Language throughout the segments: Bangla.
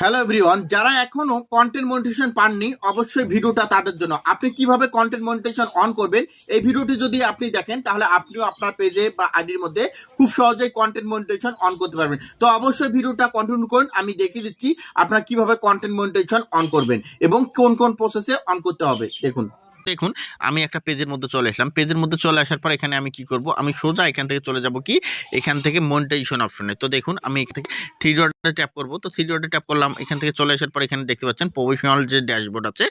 হ্যালো এভরিওয়ান যারা এখনও কন্টেন্ট মনিটেশন পাননি, অবশ্যই ভিডিওটা তাদের জন্য। আপনি কীভাবে কন্টেন্ট মনিটেশন অন করবেন, এই ভিডিওটি যদি আপনি দেখেন, তাহলে আপনিও আপনার পেজে বা আইডির মধ্যে খুব সহজেই কন্টেন্ট মনিটেশন অন করতে পারবেন। তো অবশ্যই ভিডিওটা কন্টিনিউ করুন, আমি দেখিয়ে দিচ্ছি আপনারা কীভাবে কন্টেন্ট মনিটেশন অন করবেন এবং কোন কোন প্রসেসে অন করতে হবে। দেখুন। দেখুন, আমি একটা পেজের মধ্যে চলে আসলাম। পেজের মধ্যে চলে আসার পর এখানে আমি কি করব? আমি সোজা এখান থেকে চলে যাব কি? এখান থেকে মনিটাইজেশন অপশনে তো দেখুন, আমি এখান থেকে থ্রি ডটে ট্যাপ করব। তো থ্রি ডটে ট্যাপ করলাম, এখান থেকে চলে আসার পর এখানে দেখতে পাচ্ছেন প্রফেশনাল যে ড্যাশবোর্ড আছে,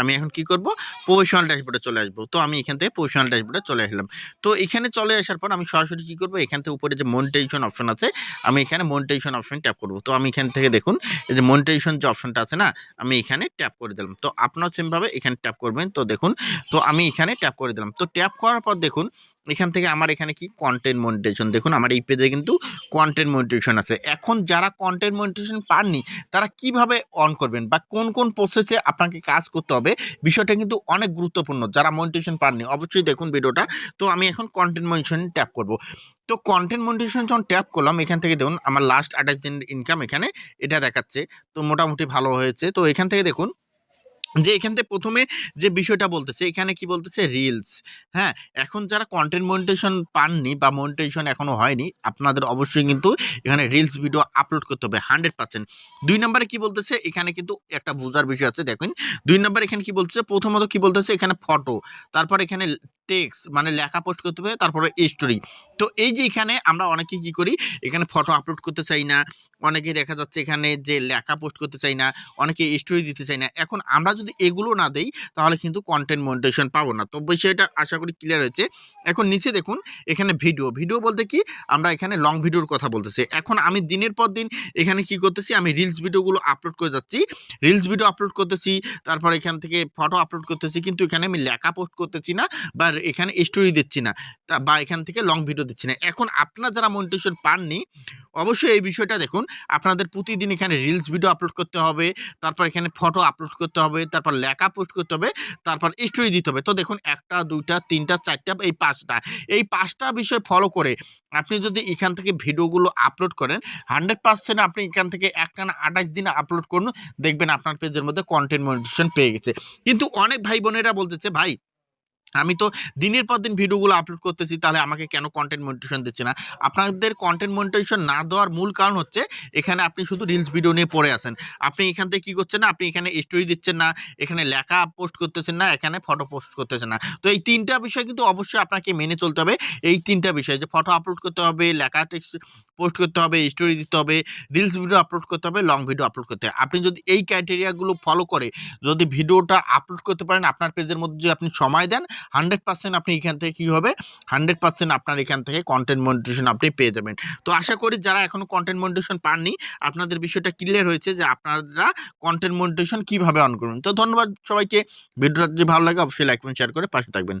আমি এখন কি করব? প্রফেশনাল ড্যাশবোর্ডে চলে আসব। তো আমি এখান থেকে প্রফেশনাল ড্যাশবোর্ডে চলে আসলাম। তো এখানে চলে আসার পর আমি সরাসরি কি করব? এখান থেকে উপরে যে মনিটাইজেশন অপশন আছে, আমি এখানে মনিটাইজেশন অপশন ট্যাপ করব। তো আমি এখান থেকে দেখুন, এই যে মনিটাইজেশন যে অপশনটা আছে না, আমি এখানে ট্যাপ করে দিলাম। তো আপনার সেমভাবে এখানে ট্যাপ করবেন। তো দেখুন তো আমি এখানে ট্যাপ করে দিলাম। তো ট্যাপ করার পর দেখুন, এখান থেকে আমার এখানে কি? কন্টেন্ট মনিটেশন দেখুন, আমার এই পেজে কিন্তু কন্টেন্ট মনিটেশন আছে। এখন যারা কন্টেন্ট মনিটেশন পাননি, তারা কীভাবে অন করবেন বা কোন কোন প্রসেসে আপনাকে কাজ করতে হবে, বিষয়টা কিন্তু অনেক গুরুত্বপূর্ণ। যারা মনিটেশন পাননি, অবশ্যই দেখুন ভিডিওটা। তো আমি এখন কন্টেন্ট মনিটেশন ট্যাপ করব। তো কন্টেন্ট মনিটেশন যখন ট্যাপ করলাম, এখান থেকে দেখুন, আমার লাস্ট আঠাশ দিন ইনকাম এখানে এটা দেখাচ্ছে। তো মোটামুটি ভালো হয়েছে। তো এখান থেকে দেখুন যে এখান থেকে প্রথমে যে বিষয়টা বলতেছে, এখানে কি বলতেছে? রিলস হ্যাঁ? এখন যারা কন্টেন্ট মনিটেশন পাননি বা মনিটেশন এখনও হয়নি, আপনাদের অবশ্যই কিন্তু এখানে রিলস ভিডিও আপলোড করতে হবে হান্ড্রেড পার্সেন্ট দুই নম্বরে কি বলতেছে? এখানে কিন্তু একটা বোঝার বিষয় আছে, দেখুন। দুই নম্বর এখানে কি বলতেছে? প্রথমত কি বলতেছে? এখানে ফটো তারপর এখানে টেক্স মানে লেখা পোস্ট করতে হবে, তারপরে স্টোরি তো এই যে এখানে আমরা অনেকে কি করি, এখানে ফটো আপলোড করতে চাই না, অনেকে দেখা যাচ্ছে এখানে যে লেখা পোস্ট করতে চাই না, অনেকে স্টোরি দিতে চাই না। এখন আমরা যদি এগুলো না দেই, তাহলে কিন্তু কন্টেন্ট মনিটেশন পাবো না। তো বিষয়টা আশা করি ক্লিয়ার হয়েছে। এখন নিচে দেখুন, এখানে ভিডিও ভিডিও বলতে কি, আমরা এখানে লং ভিডিওর কথা বলতেছি। এখন আমি দিনের পর দিন এখানে কি করতেছি, আমি রিলস ভিডিওগুলো আপলোড করে যাচ্ছি। রিলস ভিডিও আপলোড করতেছি, তারপর এখান থেকে ফটো আপলোড করতেছি, কিন্তু এখানে আমি লেখা পোস্ট করতেছি না, বা এখানে স্টোরি দিচ্ছি না, তা বা এখান থেকে লং ভিডিও দিচ্ছি না। এখন আপনারা যারা মনিটেশন পাননি, অবশ্যই এই বিষয়টা দেখুন। আপনাদের প্রতিদিন এখানে রিলস ভিডিও আপলোড করতে হবে, তারপর এখানে ফটো আপলোড করতে হবে, তারপর লেখা পোস্ট করতে হবে, তারপর স্টোরি দিতে হবে। তো দেখুন, একটা, দুইটা, তিনটা, চারটা, এই পাঁচটা। এই পাঁচটা বিষয় ফলো করে আপনি যদি এখান থেকে ভিডিওগুলো আপলোড করেন হান্ড্রেড পার্সেন্ট আপনি এখান থেকে একটানা আঠাশ দিনে আপলোড করুন, দেখবেন আপনার পেজের মধ্যে কন্টেন্ট মনিটেশন পেয়ে গেছে। কিন্তু অনেক ভাই বোনেরা বলতেছে, ভাই আমি তো দিনের পর দিন ভিডিওগুলো আপলোড করতেছি, তাহলে আমাকে কেন কন্টেন্ট মনিটেশন দিচ্ছে না? আপনাদের কন্টেন্ট মনিটেশন না দেওয়ার মূল কারণ হচ্ছে, এখানে আপনি শুধু রিলস ভিডিও নিয়ে পড়ে আছেন। আপনি এখান থেকে কী করছেন না? আপনি এখানে স্টোরি দিচ্ছেন না, এখানে লেখা পোস্ট করতেছেন না, এখানে ফটো পোস্ট করতেছেন না। তো এই তিনটা বিষয় কিন্তু অবশ্যই আপনাকে মেনে চলতে হবে। এই তিনটা বিষয়, যে ফটো আপলোড করতে হবে, লেখা পোস্ট করতে হবে স্টোরি দিতে হবে রিলস ভিডিও আপলোড করতে হবে লং ভিডিও আপলোড করতে হবে। আপনি যদি এই ক্রাইটেরিয়াগুলো ফলো করে, যদি ভিডিওটা আপলোড করতে পারেন, আপনার পেজের মধ্যে যদি আপনি সময় দেন হান্ড্রেড পার্সেন্ট আপনি এখান থেকে কী হবে? হান্ড্রেড পার্সেন্ট আপনার এখান থেকে কন্টেন্ট মনিটেশন আপনি পেয়ে যাবেন। তো আশা করি যারা এখনও কন্টেন্ট মনিটেশন পাননি, আপনাদের বিষয়টা ক্লিয়ার হয়েছে যে আপনারা কন্টেন্ট মনিটেশন কীভাবে অন করবেন। তো ধন্যবাদ সবাইকে। ভিডিওটা যদি ভালো লাগে, অবশ্যই লাইক শেয়ার করে পাশে থাকবেন।